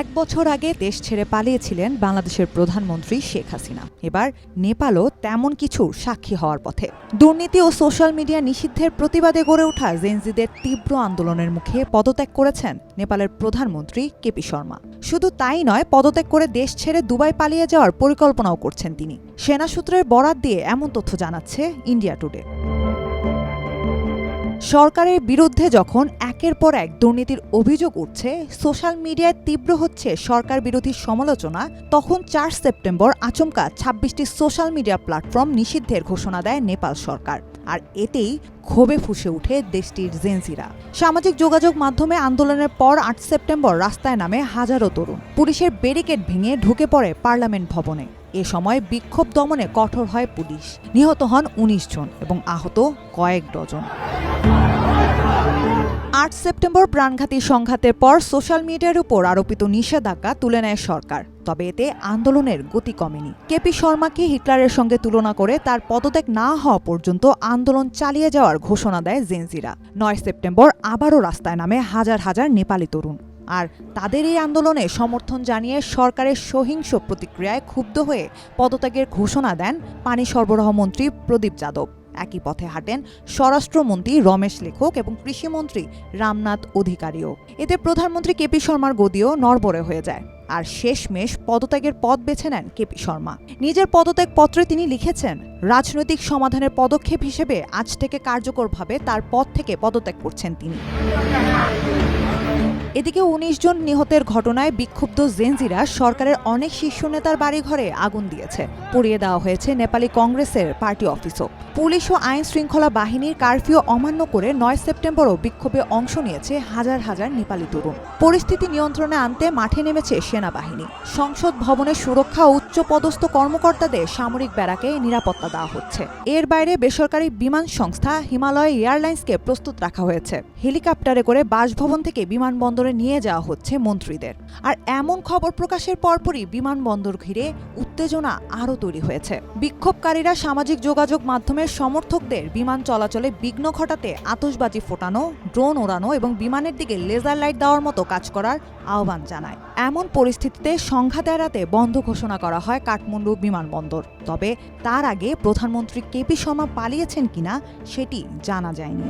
এক বছর আগে দেশ ছেড়ে পালিয়েছিলেন বাংলাদেশের প্রধানমন্ত্রী শেখ হাসিনা। এবার নেপালও তেমন কিছুর সাক্ষী হওয়ার পথে। দুর্নীতি ও সোশ্যাল মিডিয়া নিষিদ্ধের প্রতিবাদে গড়ে ওঠা জেনজিদের তীব্র আন্দোলনের মুখে পদত্যাগ করেছেন নেপালের প্রধানমন্ত্রী কেপি শর্মা। শুধু তাই নয়, পদত্যাগ করে দেশ ছেড়ে দুবাই পালিয়ে যাওয়ার পরিকল্পনাও করছেন তিনি। সেনা সূত্রের বরাত দিয়ে এমন তথ্য জানাচ্ছে ইন্ডিয়া টুডে। সরকারের বিরুদ্ধে যখন একের পর এক দুর্নীতির অভিযোগ উঠছে, সোশ্যাল মিডিয়ায় তীব্র হচ্ছে সরকার বিরোধী সমালোচনা, তখন চার সেপ্টেম্বর আচমকা ছাব্বিশটি সোশ্যাল মিডিয়া প্ল্যাটফর্ম নিষিদ্ধের ঘোষণা দেয় নেপাল সরকার। আর এতেই ক্ষোভে ফুসে ওঠে দেশটির জেনজিরা। সামাজিক যোগাযোগ মাধ্যমে আন্দোলনের পর আট সেপ্টেম্বর রাস্তায় নামে হাজারো তরুণ। পুলিশের ব্যারিকেড ভেঙে ঢুকে পড়ে পার্লামেন্ট ভবনে। এ সময় বিক্ষোভ দমনে কঠোর হয় পুলিশ। নিহত হন উনিশ জন এবং আহত কয়েক ডজন। আট সেপ্টেম্বর প্রাণঘাতী সংঘাতের পর সোশ্যাল মিডিয়ার উপর আরোপিত নিষেধাজ্ঞা তুলে নেয় সরকার, তবে এতে আন্দোলনের গতি কমেনি। কেপি শর্মাকে হিটলারের সঙ্গে তুলনা করে তার পদত্যাগ না হওয়া পর্যন্ত আন্দোলন চালিয়ে যাওয়ার ঘোষণা দেয় জেনজিরা। নয় সেপ্টেম্বর আবারও রাস্তায় নামে হাজার হাজার নেপালি তরুণ। আর তাদের এই আন্দোলনে সমর্থন জানিয়ে সরকারের সহিংস প্রতিক্রিয়ায় ক্ষুব্ধ হয়ে পদত্যাগের ঘোষণা দেন পানি সরবরাহ মন্ত্রী প্রদীপ যাদব। একই পথে হাঁটেন স্বরাষ্ট্রমন্ত্রী রমেশ লেখক এবং কৃষিমন্ত্রী রামনাথ অধিকারীও। এতে প্রধানমন্ত্রী কেপি শর্মার গদিও নড়বড়ে হয়ে যায়। আর শেষমেশ পদত্যাগের পথ বেছে নেন কেপি শর্মা। নিজের পদত্যাগ পত্রে তিনি লিখেছেন, রাজনৈতিক সমাধানের পদক্ষেপ হিসেবে আজ থেকে কার্যকরভাবে তার পদ থেকে পদত্যাগ করছেন তিনি। এদিকে উনিশ জন নিহতের ঘটনায় বিক্ষুব্ধ জেনজিরা সরকারের অনেক শীর্ষ নেতার বাড়িঘরে আগুন দিয়েছে। পুড়িয়ে দেওয়া হয়েছে নেপালি কংগ্রেসের পার্টি অফিসও। পুলিশ ও আইন শৃঙ্খলা বাহিনীর কারফিউ অমান্য করে নয় সেপ্টেম্বরও বিক্ষোভে অংশ নিয়েছে হাজার হাজার নেপালি তরুণ। পরিস্থিতি নিয়ন্ত্রণে আনতে মাঠে নেমেছে সেনাবাহিনী। সংসদ ভবনের সুরক্ষা ও উচ্চ পদস্থ কর্মকর্তাদের সামরিক ব্যারাকে নিরাপত্তা দেওয়া হচ্ছে। এর বাইরে বেসরকারি বিমান সংস্থা হিমালয় এয়ারলাইন্সকে প্রস্তুত রাখা হয়েছে। হেলিকপ্টারে করে বাসভবন থেকে বিমানবন্দরে নিয়ে যাওয়া হচ্ছে মন্ত্রীদের। আর এমন খবর প্রকাশের পরপরই বিমানবন্দর ঘিরে উত্তেজনা আরও তৈরি হয়েছে। বিক্ষোভকারীরা সামাজিক যোগাযোগ মাধ্যমের সমর্থকদের বিমান চলাচলে বিঘ্ন ঘটাতে আতশবাজি ফোটানো, ড্রোন ওড়ানো এবং বিমানের দিকে লেজার লাইট দেওয়ার মতো কাজ করার আহ্বান জানায়। এমন পরিস্থিতিতে সংঘাত এড়াতে বন্ধ ঘোষণা করা হয় কাঠমান্ডু বিমানবন্দর। তবে তার আগে প্রধানমন্ত্রী কেপি শর্মা পালিয়েছেন কিনা সেটি জানা যায়নি।